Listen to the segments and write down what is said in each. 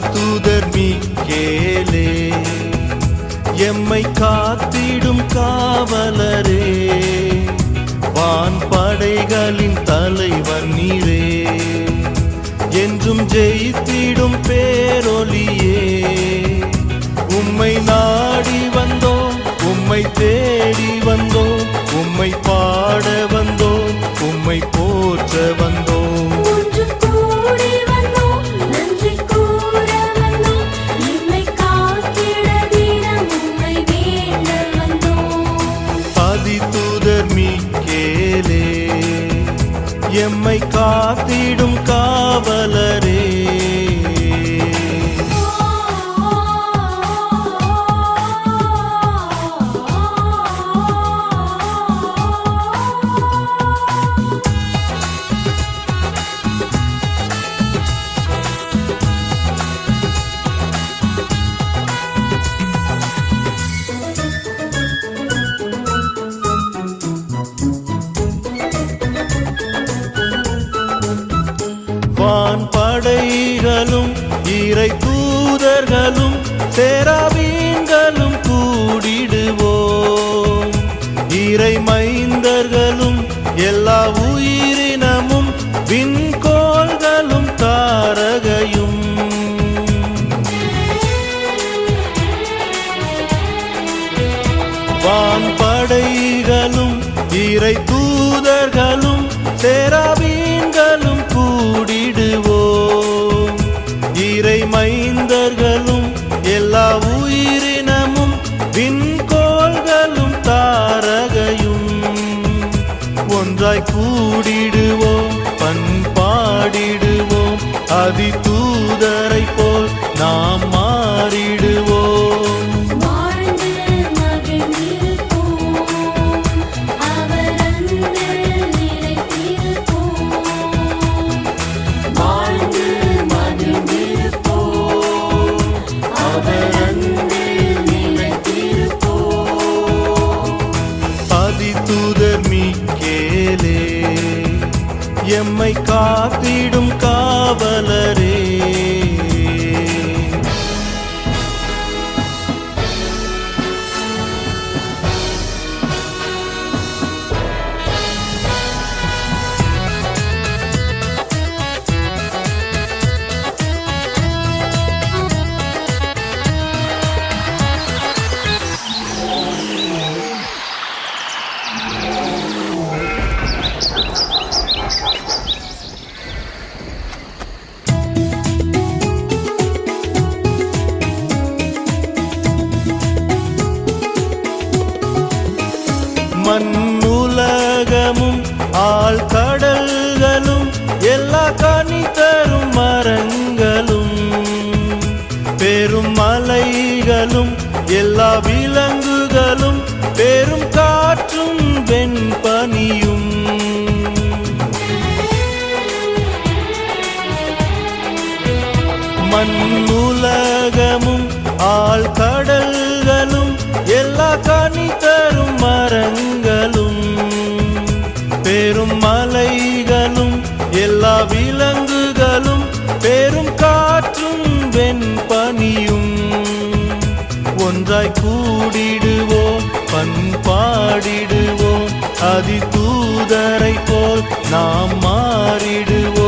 தூதர் மீக்கேலே எம்மை காத்திடும் காவலரே. வான் படைகளின் தலைவர் நீரே. என்றும் ஜெயித்திடும் பேரொலியே. உம்மை நாடி வந்தோம் உம்மை தே நம்மை காத்திடும் காவலரே. வான் படைகளும் இறை தூதர்களும் சேராவீன்களும் கூடிடுவோம். இறை மைந்தர்களும் எல்லா உயிரினமும் விண்கோள்களும் தாரகையும். வான் படைகளும் இறை தூதர்களும் சேராவீன்களும் கூடிடுவோம் பண்பாடிடுவோம் அதி தூதரை போல் நாம் மாறிடுவோம். காத்திடும் காவலரே Thank you. ஆள் கடல்களும் எல்லா கனி தரும் மரங்களும் பெரும் மலைகளும் எல்லா விலங்குகளும் பெரும் காற்றும் வெண்பனியும். மண் உலகமும் ஆள் கூடிடுவோம் பண்பாடிடுவோம் அதி தூதரை போல் நாம் மாறிடுவோம்.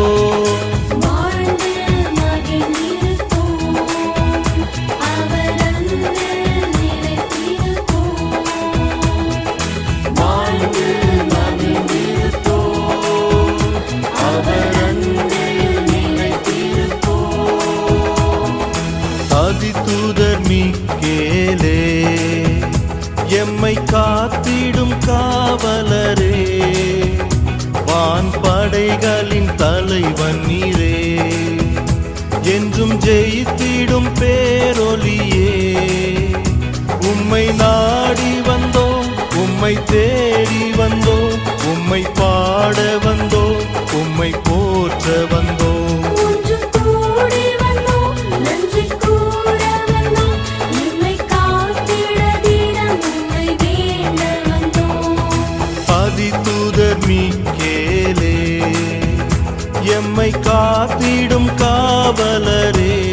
படைகளின் தலைவன் நீரே. என்றும் ஜெயித்திடும் பேரொலியே எம்மை காத்திடும் காவலரே.